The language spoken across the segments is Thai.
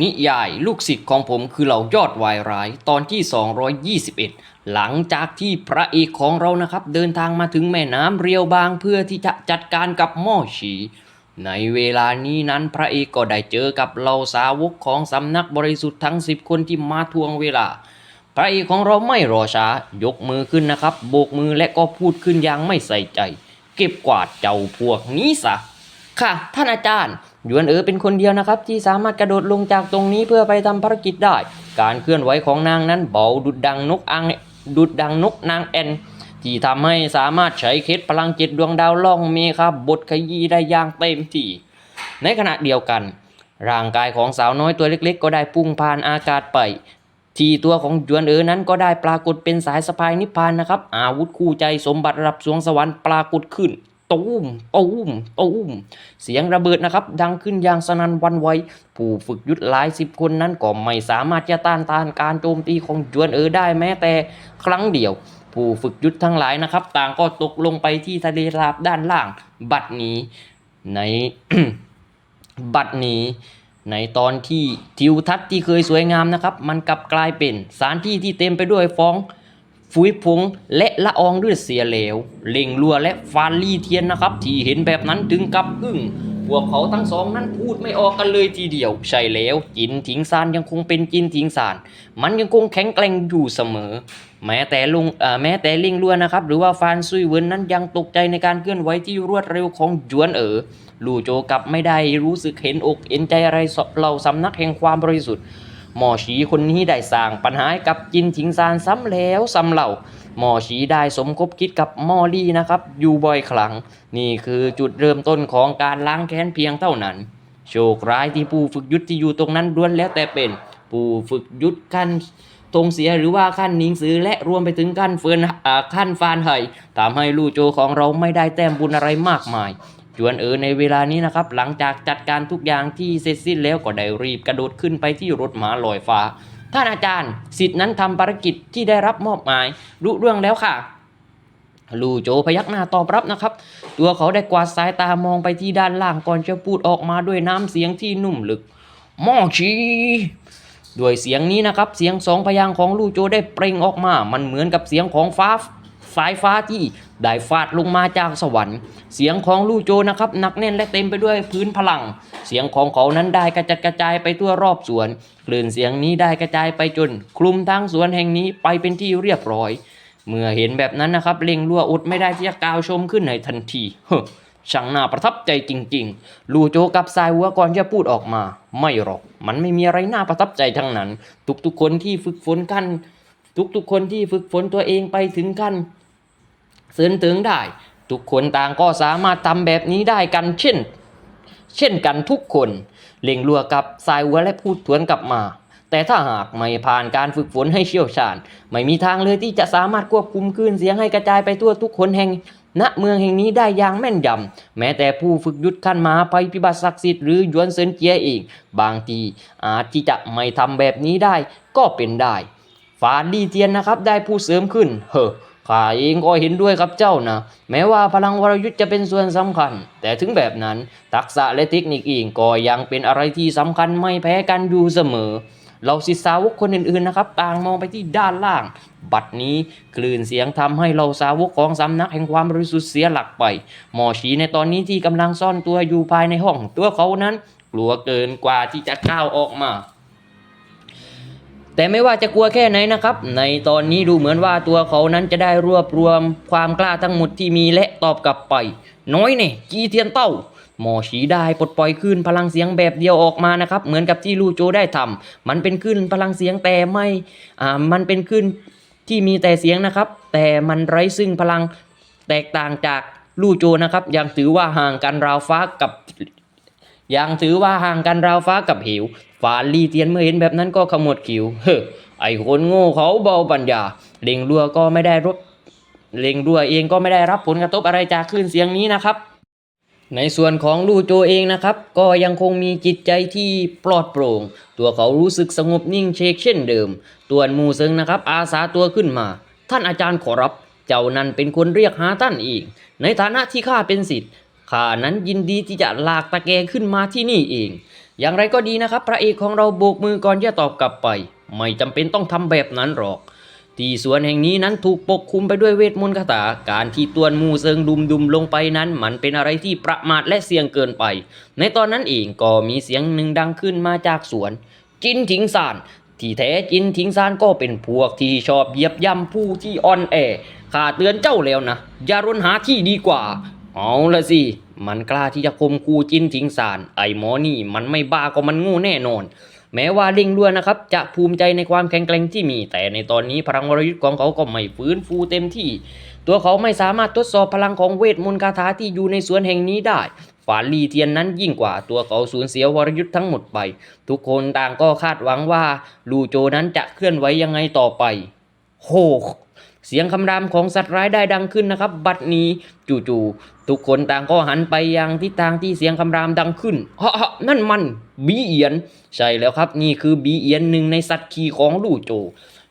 นิยายลูกศิษย์ของผมคือเหล่ายอดวายร้ายตอนที่ 221 หลังจากที่พระเอกของเรานะครับ เดินทางมาถึงแม่น้ำเรียวบางเพื่อที่จะจัดการกับหม่อฉีในเวลานี้นั้นพระเอกก็ได้เจอกับเหล่าสาวกของสำนักบริสุทธิ์ทั้ง 10 คนที่มาทวงเวลา พระเอกของเราไม่รอช้ายกมือขึ้นนะครับ โบกมือและก็พูดขึ้นอย่างไม่ใส่ใจ เก็บกวาดเจ้าพวกนี้ซะค่ะ ท่านอาจารย์ ยวนเอ๋อเป็นคนเดียวนะครับ ที่สามารถกระโดดลงจากตรงนี้เพื่อไปทำภารกิจได้ การเคลื่อนไหวของนางนั้นเบาดุดดังนกอังดุดดังนกนางแอนที่ทำให้สามารถใช้เคล็ดพลังจิตดวงดาวล่องเมฆาบทขยี้ได้อย่างเต็มที่ ในขณะเดียวกัน ร่างกายของสาวน้อยตัวเล็กๆ ก็ได้พุ่งผ่านอากาศไป ที่ตัวของยวนเอ๋อนั้นก็ได้ปรากฏเป็นสายสะพายนิพพานนะครับ อาวุธคู่ใจสมบัติระดับสวงสวรรค์ปรากฏขึ้น ตูมตูมตูมเสียงระเบิดนะครับ ดังขึ้นอย่างสนั่นวันไหวผู้ฝึกยุทธหลายสิบคนนั้นก็ไม่สามารถจะต้านทานการโจมตีของหยวนเออได้แม้แต่ครั้งเดียว ผู้ฝึกยุทธทั้งหลายนะครับ ต่างก็ตกลงไปที่ทะเลราบด้านล่าง บัดนี้ ในบัดนี้ในตอนที่ทิวทัศน์ที่เคยสวยงามนะครับ มันกลับกลายเป็นสถานที่ที่เต็มไปด้วยฟอง ฟุยพงและละอองด้วยเสียเหลว เล่งลัวและฟานลี่เทียนนะครับ ที่เห็นแบบนั้นถึงกับอึ้งพวกเขาทั้งสองนั้นพูดไม่ออกกันเลยทีเดียว ใช่แล้ว จินถิงซานยังคงเป็นจินถิงซาน มันยังคงแข็งแกร่งอยู่เสมอ แม้แต่ลุงเอ่อแม้แต่ลิงลัวนะครับ หรือว่าฟานซุยเวินนั้นยังตกใจในการเคลื่อนไหวที่รวดเร็วของหยวนเอ๋อลู่โจกลับไม่ได้รู้สึกเห็นอกเห็นใจอะไรเหล่าสำนักแห่งความบริสุทธิ์ หมอฉีคนนี้ได้สร้างปัญหาให้กับจินถิงซานซ้ำแล้วซ้ำเล่าหมอฉีได้สมคบคิดกับมอลี่นะครับอยู่บ่อยครั้งนี่คือจุดเริ่มต้นของการล้างแค้นเพียงเท่านั้น โชคร้ายที่ผู้ฝึกยุทธที่อยู่ตรงนั้นล้วนแล้วแต่เป็น ผู้ฝึกยุทธขั้นตรงเสียหรือว่าขั้นหนิงสือและรวมไปถึงขั้นเฟินอขั้นฟานไห่ทำให้ลู่โจของเราไม่ได้แต้มบุญอะไรมากมาย วนเอ๋อในเวลานี้นะครับหลังจากจัดการทุกอย่างที่เสร็จสิ้นแล้วก็ได้รีบกระโดดขึ้นไปที่รถหมาลอยฟ้า ท่านอาจารย์สิทธินั้นทำภารกิจที่ได้รับมอบหมายรู้เรื่องแล้วค่ะลู่โจพยักหน้าตอบรับนะครับ ตัวเขาได้กวาดสายตามองไปที่ด้านล่างก่อนจะพูดออกมาด้วยน้ำเสียงที่นุ่มลึกม่อชีด้วยเสียงนี้นะครับ เสียงสองพยางของลู่โจได้เปล่งออกมา มันเหมือนกับเสียงของฟ้า สายฟ้าที่ได้ฟาดลงมาจากสวรรค์ เสียงของลู่โจนะครับหนักแน่นและเต็มไปด้วยพื้นพลัง เสียงของเขานั้นได้กระจัดกระจายไปทั่วรอบสวนคลื่นเสียงนี้ได้กระจายไปจน คลุมทั้งสวนแห่งนี้ไปเป็นที่เรียบร้อย เมื่อเห็นแบบนั้นนะครับเล็งลัวอดไม่ได้ที่จะกล่าวชมขึ้นในทันทีเฮ้ช่างน่าประทับใจจริงๆ ลูโจกับสายหัวก่อนจะพูดออกมา ไม่หรอก มันไม่มีอะไรน่าประทับใจทั้งนั้น ทุกๆคนที่ฝึกฝนกัน ทุกๆคนที่ฝึกฝนตัวเองไปถึงขั้น สรินถึงได้ ทุกคนต่างก็สามารถทำแบบนี้ได้กันเช่น เช่นกันทุกคนเล็งลัวกับสายหัวและพูดทวนกลับมา แต่ถ้าหากไม่ผ่านการฝึกฝนให้เชี่ยวชาญ ไม่มีทางเลยที่จะสามารถควบคุมคลื่นเสียงให้กระจายไปทั่วทุกคนแห่งณเมืองแห่งนี้ได้อย่างแม่นยำ แม้แต่ผู้ฝึกยุทธขั้นมาภัยพิบัติศักดิ์สิทธิ์หรือยวนเซินเจียเองบางทีอาจที่จะไม่ทำแบบนี้ได้ก็เป็นได้ฟานดีเทียนนะครับได้ผู้เสริมขึ้นเฮ้อ ข้าเองก็เห็นด้วยครับเจ้านะ แม้ว่าพลังวรยุทธ์จะเป็นส่วนสำคัญ แต่ถึงแบบนั้นทักษะและเทคนิคเองก็ยังเป็นอะไรที่สำคัญไม่แพ้กันอยู่เสมอเราศิษย์สาวกคนอื่นๆนะครับต่างมองไปที่ด้านล่าง บัดนี้คลื่นเสียงทำให้เราสาวกของสำนักแห่งความบริสุทธิ์เสียหลักไป หมอชีในตอนนี้ที่กำลังซ่อนตัวอยู่ภายในห้อง ตัวเขานั้น กลัวเกินกว่าที่จะก้าวออกมา แต่ไม่ว่าจะกลัวแค่ไหนนะครับ ในตอนนี้ดูเหมือนว่าตัวเขานั้นจะได้รวบรวมความกล้าทั้งหมดที่มีและตอบกลับไป น้อยเนี่ยจีเทียนเต้าหมอฉีได้ปลดปล่อยคลื่นพลังเสียงแบบเดียวออกมานะครับเหมือนกับที่ลู่โจได้ทำมันเป็นคลื่นพลังเสียงแต่ไม่อ่ามันเป็นคลื่นที่มีแต่เสียงนะครับ แต่มันไร้ซึ่งพลังแตกต่างจากลู่โจนะครับ ยังถือว่าห่างกันราวฟ้ากับยังถือว่าห่างกันราวฟ้ากับเหว ฝานลีเตียนเมื่อเห็นแบบนั้นก็ขมวดคิ้วเฮ้ไอคนโง่เขาเบาปัญญาเล็งรัวก็ไม่ได้รบเล็งรัวเองก็ไม่ได้รับผลกระทบอะไรจากคลื่นเสียงนี้นะครับ ในส่วนของลู่โจเองนะครับ ก็ยังคงมีจิตใจที่ปลอดโปร่ง ตัวเขารู้สึกสงบนิ่งเชกเช่นเดิม ตัวนมูเซิงนะครับ อาสาตัวขึ้นมา ท่านอาจารย์ขอรับ เจ้านั้นเป็นคนเรียกหาท่านอีก ในฐานะที่ข้าเป็นศิษย์ข้านั้นยินดีที่จะลากตะแกงขึ้นมาที่นี่เอง อย่างไรก็ดีนะครับ พระเอกของเราโบกมือก่อนจะตอบกลับไป ไม่จำเป็นต้องทำแบบนั้นหรอก ที่สวนแห่งนี้นั้นถูกปกคลุมไปด้วยเวทมนต์คาถา การที่ตวนมูเซิงดุมดุมลงไปนั้น มันเป็นอะไรที่ประมาทและเสี่ยงเกินไป ในตอนนั้นเองก็มีเสียงหนึ่งดังขึ้นมาจากสวน จินถิงซานที่แท้จินถิงซานก็เป็นพวกที่ชอบเยียบย่ำผู้ที่อ่อนแอข้าเตือนเจ้าแล้วนะอย่ารุนหาที่ดีกว่า เอาละสิ มันกล้าที่จะคมคูจิ้นถิงซานไอ้หมอนี่ มันไม่บ้าก็มันโงูแน่นอน แม้ว่าเลิงล้วนนะครับ จะภูมิใจในความแข็งแกร่งที่มี แต่ในตอนนี้พลังวรยุทธ์ของเขาก็ไม่ฟื้นฟูเต็มที่ ตัวเขาไม่สามารถทดสอบพลังของเวทมนต์คาถาที่อยู่ในสวนแห่งนี้ได้ฝาลีเทียนนั้นยิ่งกว่าตัวเขาสูญเสียวรยุทธ์ทั้งหมดไป ทุกคนต่างก็คาดหวังว่า ลูโจนั้นจะเคลื่อนไหวยังไงต่อไป โห เสียงคำรามของสัตว์ร้ายได้ดังขึ้นนะครับ บัดนี้จู่ๆทุกคนต่างก็หันไปยังทิศทางที่เสียงคำรามดังขึ้นฮะฮะนั่นมันบีเอียน ใช่แล้วครับนี่คือบีเอียนหนึ่งในสัตว์ขี่ของลู่โจ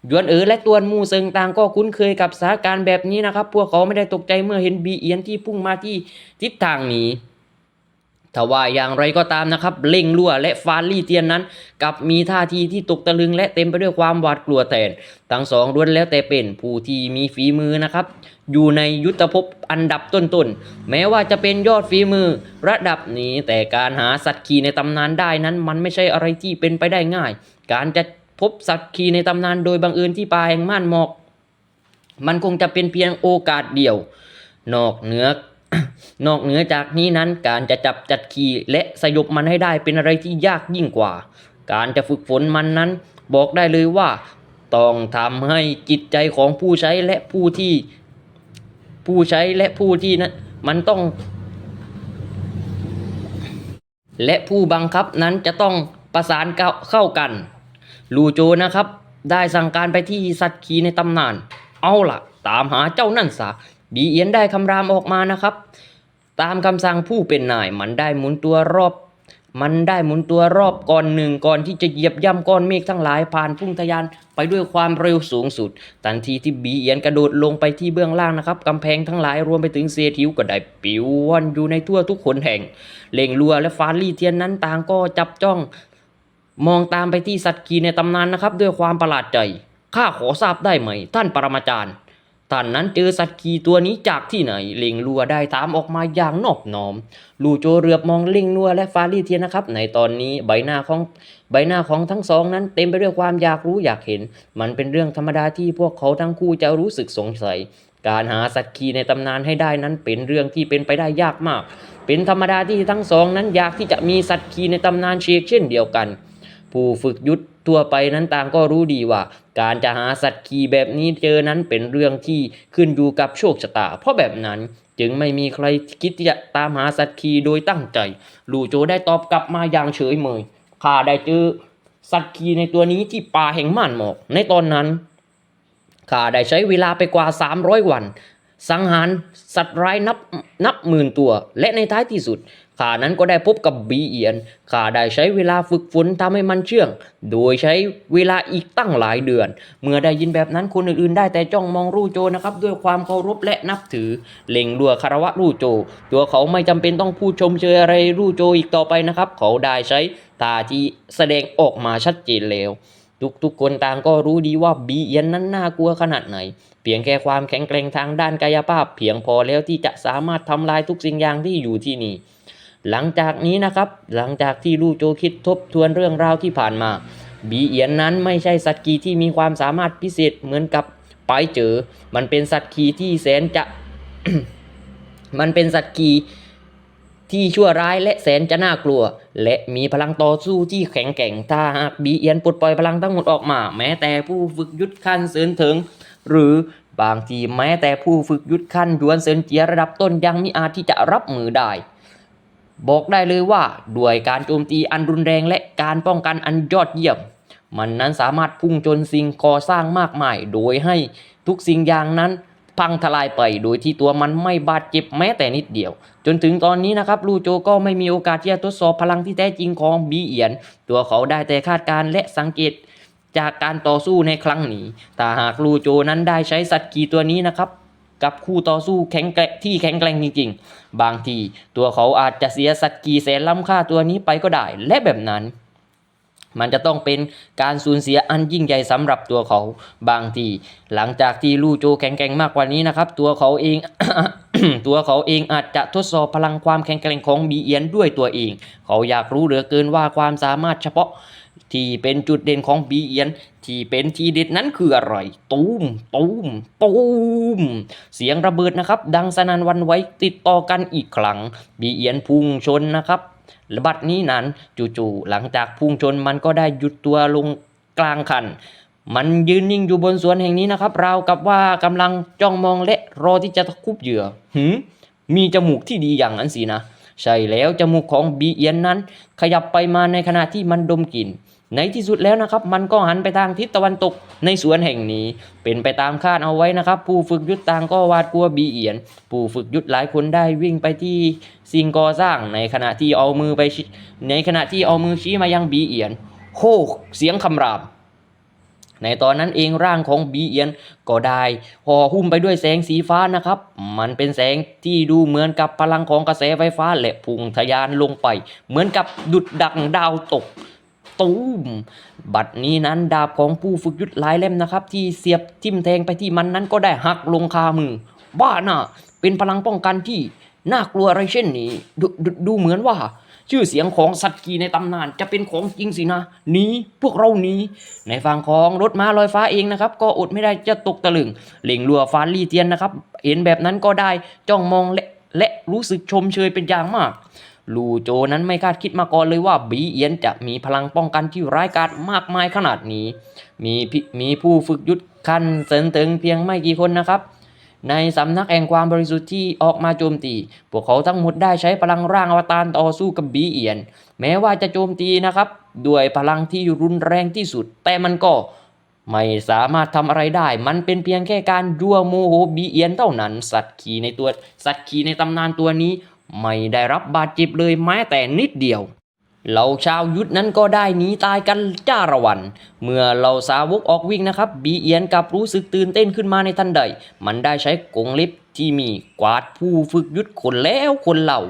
ยวนเอ๋อและตวนมูเซิงต่างก็คุ้นเคยกับสถานการณ์แบบนี้นะครับ พวกเขาไม่ได้ตกใจเมื่อเห็นบีเอียนที่พุ่งมาที่ทิศทางนี้ ทว่าอย่างไรก็ตามนะครับ เล่งลั่วและฟานลี่เตียนนั้นกับมีท่าทีที่ตกตะลึงและเต็มไปด้วยความหวาดกลัวแทนทั้งสองล้วนแล้วแต่เป็นผู้ที่มีฝีมือนะครับ อยู่ในยุทธภพอันดับต้นๆ แม้ว่าจะเป็นยอดฝีมือระดับนี้ แต่การหาสัตว์ขี่ในตำนานได้นั้น มันไม่ใช่อะไรที่เป็นไปได้ง่าย การจะพบสัตว์ขี่ในตำนานโดยบังเอิญที่ป่าแห่งม่านหมอก มันคงจะเป็นเพียงโอกาสเดียว นอกเหนือ นอกเหนือจากนี้นั้นการจะจับจัดขี่และสยบมันให้ได้เป็นอะไรที่ยากยิ่งกว่า การจะฝึกฝนมันนั้นบอกได้เลยว่า ต้องทำให้จิตใจของผู้ใช้และผู้ที่ ผู้ใช้และผู้ที่นั้นมันต้อง และผู้บังคับนั้นจะต้องประสานเข้าเข้ากันลูโจนะครับ ได้สั่งการไปที่สัตว์ขีในตำนาน เอาล่ะ ตามหาเจ้านั่นซะ บีเอียนได้คำรามออกมานะครับ ตามคำสั่งผู้เป็นนายมันได้หมุนตัวรอบ มันได้หมุนตัวรอบก่อนหนึ่งก่อนที่จะเหยียบย่ำก้อนเมฆทั้งหลายผ่านพุ่งทะยานไปด้วยความเร็วสูงสุด ทันทีที่บีเอียนกระโดดลงไปที่เบื้องล่างนะครับกำแพงทั้งหลายรวมไปถึงเศษหิวก็ได้ปิวว่อนอยู่ในทั่วทุกขนแห่งเล่งลัวและฟานลี่เทียนนั้นต่างก็จับจ้อง มองตามไปที่สัตว์กีในตำนานนะครับ ด้วยความประหลาดใจข้าขอทราบได้ไหม ท่านปรมาจารย์ ท่านนั้นเจอสัตว์กีตัวนี้จากที่ไหน เล็งลัวได้ถามออกมาอย่างนอบน้อม ลูโจเรือบมองเล็งลัวและฟาลี่เทียนนะครับ ในตอนนี้ใบหน้าของใบหน้าของทั้งสองนั้นเต็มไปด้วยความอยากรู้อยากเห็น มันเป็นเรื่องธรรมดาที่พวกเขาทั้งคู่จะรู้สึกสงสัย การหาสัตว์กีในตำนานให้ได้นั้นเป็นเรื่องที่เป็นไปได้ยากมาก เป็นธรรมดาที่ทั้งสองนั้นอยากที่จะมีสัตว์กีในตำนานเชกเช่นเดียวกัน ผู้ฝึกยุทธทั่วไปนั้นต่างก็รู้ดีว่า การจะหาสัตว์ขี่แบบนี้เจอนั้นเป็นเรื่องที่ขึ้นอยู่กับโชคชะตา เพราะแบบนั้นจึงไม่มีใครคิดที่จะตามหาสัตว์ขี่โดยตั้งใจลูโจได้ตอบกลับมาอย่างเฉยเมยข้าได้เจอสัตว์ขี่ในตัวนี้ที่ป่าแห่งม่านหมอก ในตอนนั้นข้าได้ใช้เวลาไปกว่า 300 วัน สังหารสัตว์ร้ายนับนับหมื่นตัว และในท้ายที่สุดข้านั้นก็ได้พบกับบีเอียนข้าได้ใช้เวลาฝึกฝนทำให้มันเชื่อง โดยใช้เวลาอีกตั้งหลายเดือน เมื่อได้ยินแบบนั้นคนอื่นๆ ได้แต่จ้องมองรูโจนะครับ ด้วยความเคารพและนับถือ เล็งรัวคารวะรูโจ ตัวเขาไม่จำเป็นต้องพูดชมเชยอะไรรูโจอีกต่อไปนะครับ เขาได้ใช้ท่าที่แสดงออกมาชัดเจนแล้ว ทุกๆคนต่างก็รู้ดีว่าบีเอียนนั้นน่ากลัวขนาดไหน เพียงแค่ความแข็งแกร่งทางด้านกายภาพ เพียงพอแล้วที่จะสามารถทำลายทุกสิ่งอย่างที่อยู่ที่นี่ หลังจากนี้นะครับ หลังจากที่ลู่โจคิดทบทวนเรื่องราวที่ผ่านมา บีเอียนนั้นไม่ใช่สัตว์กีที่มีความสามารถพิเศษเหมือนกับไปเจอ มันเป็นสัตว์กีที่แสนจะ มันเป็นสัตว์กีที่ชั่วร้ายและแสนจะน่ากลัว และมีพลังต่อสู้ที่แข็งแกร่งถ้าหากบีเอียนปลดปล่อยพลังทั้งหมดออกมา แม้แต่ผู้ฝึกยุทธขั้นเสริญถึง หรือบางทีแม้แต่ผู้ฝึกยุทธขั้นดวนเซินเจียระดับต้นยังมิอาจที่จะรับมือได้ บอกได้เลยว่าด้วยการโจมตีอันรุนแรงและการป้องกันอันยอดเยี่ยม มันนั้นสามารถพุ่งจนสิ่งก่อสร้างมากมาย โดยให้ทุกสิ่งอย่างนั้น พังทลายไป โดยที่ตัวมันไม่บาดเจ็บแม้แต่นิดเดียว จนถึงตอนนี้นะครับลูโจก็ไม่มีโอกาสที่จะทดสอบพลังที่แท้จริงของบีเอียน ตัวเขาได้แต่คาดการณ์และสังเกตจากการต่อสู้ในครั้งนี้ถ้าหากลูโจนั้นได้ใช้สัตว์กีตัวนี้นะครับกับคู่ต่อสู้แข็งแกร่งที่แข็งแกร่งจริงๆ บางทีตัวเขาอาจจะเสียสักกี่แสนล้ำค่าตัวนี้ไปก็ได้ และแบบนั้น มันจะต้องเป็นการสูญเสียอันยิ่งใหญ่สำหรับตัวเขาบางทีหลังจากที่ลู่โจแข็งแกร่งมากกว่านี้นะครับ ตัวเขาเอง ตัวเขาเองอาจจะทดสอบพลังความแข็งแกร่งของบีเอียนด้วยตัวเอง เขาอยากรู้เหลือเกินว่าความสามารถเฉพาะที่เป็นจุดเด่นของบีเอียน ที่เป็นทีเด็ดนั้นคืออะไร ตูมตูมตูม เสียงระเบิดนะครับ ดังสนั่นวันไหว้ติดต่อกันอีกครั้งบีเอียนพุ่งชนนะครับ และบัดนี้นั้นจู่ๆหลังจากพุ่งชนมันก็ได้หยุดตัวลงกลางคัน มันยืนนิ่งอยู่บนสวนแห่งนี้นะครับ ราวกับว่ากำลังจ้องมองและรอที่จะตะคุบเหยื่อหืมมีจมูกที่ดีอย่างนั้นสินะ ใช่แล้วจมูกของบีเอียนนั้น ขยับไปมาในขณะที่มันดมกลิ่น ในที่สุดแล้วนะครับ มันก็หันไปทางทิศตะวันตกในสวนแห่งนี้ เป็นไปตามคาดเอาไว้นะครับ ผู้ฝึกยุทธต่างก็วาดกลัวบีเอียน ผู้ฝึกยุทธหลายคนได้วิ่งไปที่สิ่งก่อสร้างในขณะที่เอามือไปในขณะที่เอามือชี้มายังบีเอียนโฮเสียงคำรามในตอนนั้นเองร่างของบีเอียนก็ได้ห่อหุ้มไปด้วยแสงสีฟ้านะครับ มันเป็นแสงที่ดูเหมือนกับพลังของกระแสไฟฟ้าและพุ่งทะยานลงไป เหมือนกับดุดดังดาวตก ตูมบัดนี้นั้นดาบของผู้ฝึกยุทธหลายเล่มนะครับ ที่เสียบทิ่มแทงไปที่มันนั้นก็ได้หักลงคามือบ้าน่ะ เป็นพลังป้องกันที่น่ากลัวอะไรเช่นนี้ดดดูเหมือนว่า ชื่อเสียงของสัตว์กีในตำนานจะเป็นของจริงสินะหนี้พวกเราหนี้ในฝั่งของรถม้าลอยฟ้าเองนะครับ ก็อดไม่ได้จะตกตะลึงเหล่งลัวฟานลี่เตียนนะครับ เห็นแบบนั้นก็ได้จ้องมองและและรู้สึกชมเชยเป็นอย่างมาก ลูโจนั้นไม่คาดคิดมาก่อนเลยว่าบีเอียนจะมีพลังป้องกันที่ร้ายกาจมากมายขนาดนี้ มีมีผู้ฝึกยุทธขั้นเสรินเติงเพียงไม่กี่คนนะครับในสำนักแห่งความบริสุทธิ์ที่ออกมาโจมตี พวกเขาทั้งหมดได้ใช้พลังร่างอวตารต่อสู้กับบีเอียน แม้ว่าจะโจมตีนะครับ ด้วยพลังที่รุนแรงที่สุด แต่มันก็ไม่สามารถทำอะไรได้ มันเป็นเพียงแค่การยั่วโมโหบีเอียนเท่านั้น สัตว์ขี่ในตัว สัตว์ขี่ในตำนานตัวนี้ ไม่ได้รับบาดเจ็บเลยแม้แต่นิดเดียวเหล่าชาวยุทธนั้นก็ได้หนีตายกันจ้าระวัน เมื่อเหล่าสาวกออกวิ่งนะครับ บีเอียนกลับรู้สึกตื่นเต้นขึ้นมาในทันใด มันได้ใช้กงเล็บที่มีกวาดผู้ฝึกยุทธคนแล้วคนเหล่า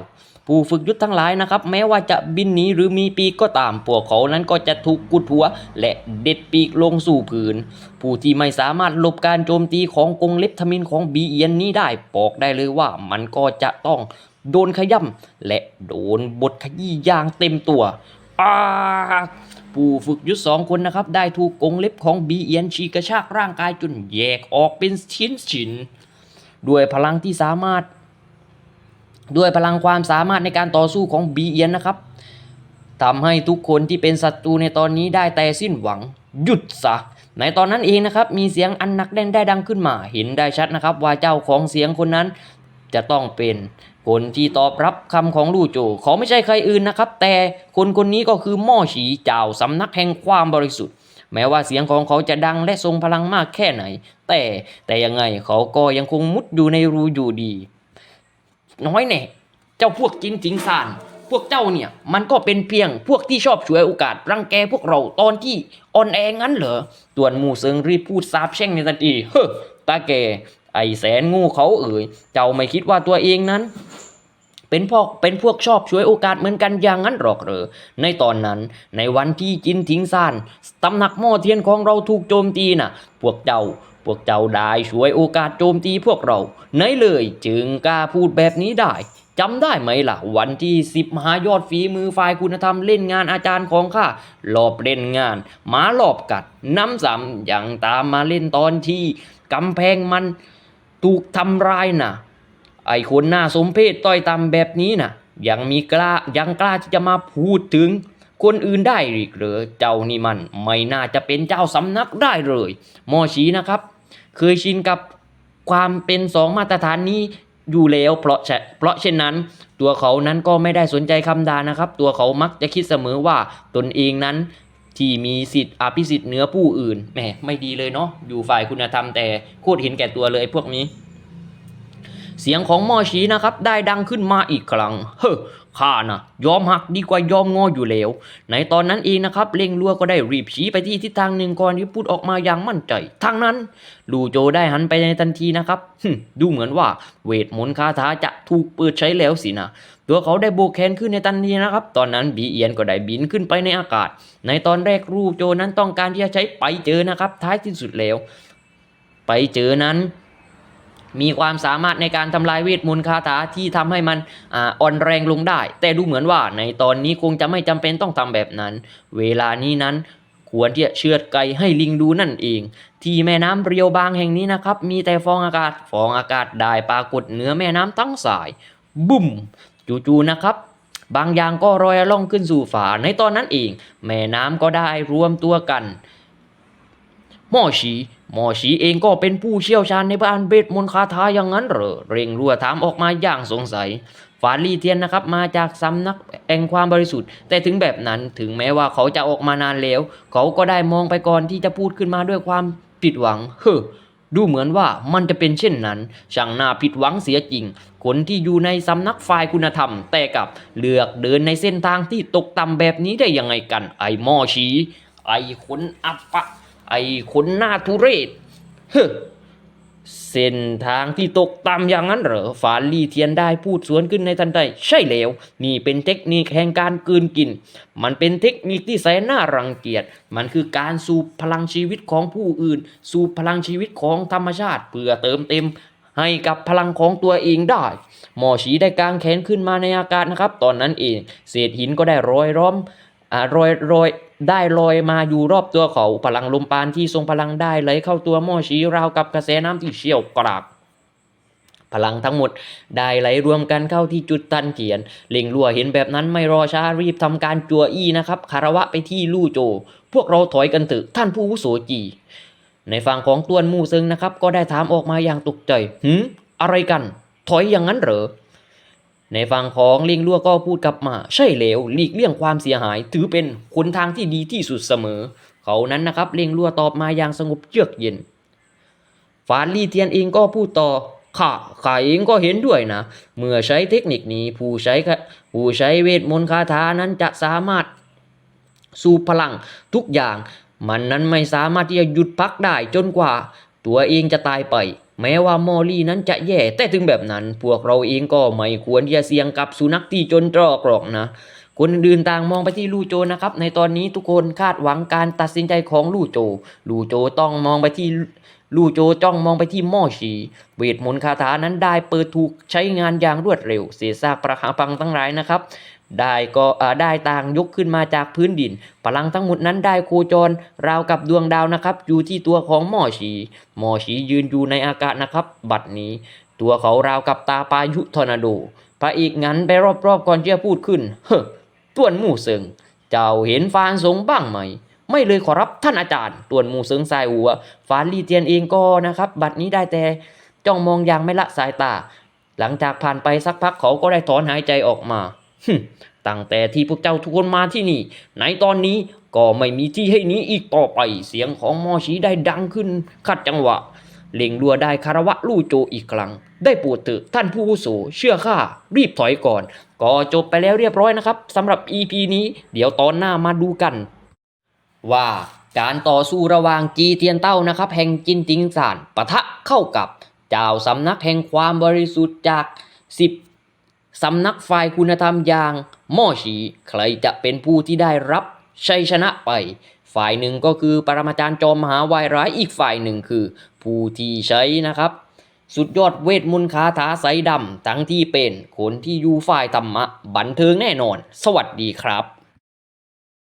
ผู้ฝึกยุทธทั้งหลายนะครับ แม้ว่าจะบินหนีหรือมีปีกก็ตามพวกเขานั้นก็จะถูกกุดหัว และเด็ดปีกลงสู่พื้น ผู้ที่ไม่สามารถหลบการโจมตีของกงเล็บทมินของบีเอียนนี้ได้บอกได้เลยว่ามันก็จะต้อง โดนขย่ำและโดนบทขยี้อย่างเต็มตัวอาผู้ฝึกยุทธสองคนนะครับ ได้ถูกกงเล็บของบีเอียนฉีกระชากร่างกายจนแยกออกเป็นชิ้นๆด้วยพลังที่สามารถ ด้วยพลังความสามารถในการต่อสู้ของบีเอียนนะครับทำให้ทุกคนที่เป็นศัตรูในตอนนี้ได้แต่สิ้นหวังหยุดซะในตอนนั้นเองนะครับมีเสียงอันหนักแน่นได้ดังขึ้นมา เห็นได้ชัดนะครับ ว่าเจ้าของเสียงคนนั้นจะต้องเป็น คนที่ตอบรับคำของลู่โจเขาไม่ใช่ใครอื่นนะครับ แต่คนคนนี้ก็คือหม่อฉีเจ้าสำนักแห่งความบริสุทธิ์ แม้ว่าเสียงของเขาจะดังและทรงพลังมากแค่ไหน แต่แต่ยังไงเขาก็ยังคงมุดอยู่ในรูอยู่ดี น้อยแน่เจ้าพวกจินจิงซานพวกเจ้าเนี่ยมันก็เป็นเพียงพวกที่ชอบฉวยโอกาสรังแกพวกเราตอนที่อ่อนแองั้นเหรอตวนหมู่เซิงรีบพูดสาบแช่งในทันทีเฮ้อตาแก ไอแสนงูเขาเอ่ยเจ้าไม่คิดว่าตัวเองนั้น เป็นพวกเป็นพวกชอบช่วยโอกาสเหมือนกันอย่างนั้นหรอกเหรอในตอนนั้น ในวันที่จินทิงซานตำหนักหม้อเทียนของเราถูกโจมตีน่ะ พวกเจ้าพวกเจ้าได้ช่วยโอกาสโจมตีพวกเราไหนเลยจึงกล้าพูดแบบนี้ได้จำได้ไหมล่ะ วันที่สิบมหายอดฝีมือฝ่ายคุณธรรมเล่นงานอาจารย์ของข้าหลอบเล่นงานหมาหลอบกัด น้ำซ้ำยังตามมาเล่นตอนที่กำแพงมัน ถูกทำร้ายน่ะไอ้คนหน้าสมเพศต้อยต่ำแบบนี้น่ะยังมีกล้ายังกล้าที่จะมาพูดถึงคนอื่นได้หรือเหรอเจ้านี่มันไม่น่าจะเป็นเจ้าสำนักได้เลยหมอชีนะครับ เคยชินกับความเป็นสองมาตรฐานนี้อยู่แล้วเพราะฉะเพราะเช่นนั้น ตัวเขานั้นก็ไม่ได้สนใจคำด่านะครับ ตัวเขามักจะคิดเสมอว่าตนเองนั้น ที่มีสิทธิ์อภิสิทธิ์เหนือผู้อื่นแหมไม่ดีเลยเนาะอยู่ฝ่ายคุณธรรมแต่โคตรเห็นแก่ตัวเลยพวกนี้ เสียงของหมอชีนะครับ ได้ดังขึ้นมาอีกครั้งเฮ้ ข้านะยอมหักดีกว่ายอมงออยู่แล้ว ในตอนนั้นเองนะครับเล่งลัวก็ได้รีบชี้ไปที่ทิศทางหนึ่งก่อนที่พูดออกมาอย่างมั่นใจทางนั้น ลูโจได้หันไปในทันทีนะครับดูเหมือนว่าเวทมนต์คาถาจะถูกเปิดใช้แล้วสินะตัวเขาได้โบกแขนขึ้นในทันทีนะครับ ตอนนั้นบีเอียนก็ได้บินขึ้นไปในอากาศ ในตอนแรกรูโจนั้นต้องการที่จะใช้ไปเจอนะครับ ท้ายที่สุดแล้ว ไปเจอนั้น มีความสามารถในการทำลายเวทมนต์คาถาที่ทำให้มันอาอ่อนแรงลงได้ แต่ดูเหมือนว่าในตอนนี้คงจะไม่จำเป็นต้องทำแบบนั้น เวลานี้นั้นควรที่จะเชือดไก่ให้ลิงดูนั่นเอง ที่แม่น้ำเรียวบางแห่งนี้นะครับ มีแต่ฟองอากาศ ฟองอากาศได้ปรากฏเหนือแม่น้ำทั้งสาย บุ้มจู่ๆนะครับ บางอย่างก็ลอยล่องขึ้นสู่ฝาในตอนนั้นเอง แม่น้ำก็ได้รวมตัวกันหม่อฉี หมอฉีเองก็เป็นผู้เชี่ยวชาญในบ้านเบทมนคาถาอย่างนั้นเหรอ เร่งรัวถามออกมาอย่างสงสัยฝาลี่เทียนนะครับมาจากสำนักแห่งความบริสุทธิ์ แต่ถึงแบบนั้นถึงแม้ว่าเขาจะออกมานานแล้ว เขาก็ได้มองไปก่อนที่จะพูดขึ้นมาด้วยความผิดหวัง เฮ้อดูเหมือนว่ามันจะเป็นเช่นนั้น ช่างน่าผิดหวังเสียจริง คนที่อยู่ในสำนักฝ่ายคุณธรรม แต่กลับเลือกเดินในเส้นทางที่ตกต่ำแบบนี้ได้ยังไงกัน ไอ้หมอชี ไอคนอัปปะ ไอ้คนหน้าทุเรศเฮ้อเส้นทางที่ตกต่ำอย่างนั้นเหรอฝานลี่เทียนได้พูดสวนขึ้นในทันใด ใช่แล้ว นี่เป็นเทคนิคแห่งการกืนกิน มันเป็นเทคนิคที่แสนน่ารังเกียจ มันคือการสูบพลังชีวิตของผู้อื่น สูบพลังชีวิตของธรรมชาติเพื่อเติมเต็มให้กับพลังของตัวเองได้ หมอฉีได้กางแขนขึ้นมาในอากาศนะครับ ตอนนั้นเอง เศษหินก็ได้โรยล้อมอ่ารอยรอย ได้ลอยมาอยู่รอบตัวเขาพลังลมปานที่ทรงพลังได้ไหลเข้าตัวหม้อชีราวกับกระแสน้ำที่เชี่ยวกราก พลังทั้งหมด ได้ไหลรวมกันเข้าที่จุดตันเขียนเล็งลัวเห็นแบบนั้นไม่รอช้ารีบทำการจัวอี้นะครับคารวะไปที่ลู่โจ พวกเราถอยกันเถอะท่านผู้วุโสจีในฝั่งของตวนมู่ซึงนะครับ ก็ได้ถามออกมาอย่างตกใจหืมอะไรกัน ถอยอย่างนั้นเหรอ ในฝั่งของลิงลัวก็พูดกลับมา ใช่แล้วหลีกเลี่ยงความเสียหาย ถือเป็นหนทางที่ดีที่สุดเสมอ เขานั้นนะครับลิงลัวตอบมาอย่างสงบเยือกเย็นฟานลี่เทียนเองก็พูดต่อข้าข้าเองก็เห็นด้วยนะ เมื่อใช้เทคนิคนี้ผู้ใช้ผู้ใช้เวทมนต์คาถานั้นจะสามารถสูบพลังทุกอย่าง มันนั้นไม่สามารถที่จะหยุดพักได้จนกว่า ตัวเองจะตายไป แม้ว่ามอลลี่นั้นจะแย่ แต่ถึงแบบนั้น พวกเราเองก็ไม่ควรที่จะเสี่ยงกับสุนัขที่จนตรอกหรอกนะ คนอื่นต่างมองไปที่ลู่โจนะครับ ในตอนนี้ทุกคนคาดหวังการตัดสินใจของลู่โจ ลู่โจต้องมองไปที่ลู่โจจ้องมองไปที่หม้อชีเวทมนต์คาถานั้นได้เปิดถูกใช้งานอย่างรวดเร็วเศษซากประหาพังทั้งหลายนะครับ ได้ก็ได้ต่างยกขึ้นมาจากพื้นดิน พลังทั้งหมดนั้นได้โคจรราวกับดวงดาวนะครับ อยู่ที่ตัวของหมอชีหมอชียืนอยู่ในอากาศนะครับ บัดนี้ ตัวเขาราวกับตาปายุทอร์นาโดพระเอกงั้นไปรอบๆก่อนที่จะพูดขึ้น เฮ้ต้วนหมู่เซิงเจ้าเห็นฟานสงบ้างไหม ไม่เลยขอรับท่านอาจารย์ต่วนหมู่เซิงสายหัว ฟานลีเทียนเองก็นะครับ บัดนี้ได้แต่จ้องมองอย่างไม่ละสายตา หลังจากผ่านไปสักพักเขาก็ได้ถอนหายใจออกมา ตั้งแต่ที่พวกเจ้าทุกคนมาที่นี่ ในตอนนี้ก็ไม่มีที่ให้หนี้อีกต่อไป เสียงของมอชีได้ดังขึ้นขัดจังหวะ เล็งรัวได้คารวะลู่โจอีกครั้ง ได้ปรดเถอะท่านผู้โสเชื่อข้า รีบถอยก่อน ก็จบไปแล้วเรียบร้อยนะครับสำหรับ EP นี้ เดี๋ยวตอนหน้ามาดูกัน ว่าการต่อสู้ระหว่างจีเทียนเต้านะครับ แห่งจินติงสานปะทะเข้ากับเจ้าสำนักแห่งความบริสุทธิ์จากสิบ สำนักฝ่ายคุณธรรมอย่างม่อฉีใครจะเป็นผู้ที่ได้รับชัยชนะไป ฝ่ายหนึ่งก็คือปรมาจารย์จอมมหาวายร้ายอีกฝ่ายหนึ่งคือ ผู้ที่ใช้นะครับ สุดยอดเวทมนต์คาถาไสดำทั้งที่เป็นคนที่อยู่ฝ่ายธรรมะ บันเทิงแน่นอน สวัสดีครับ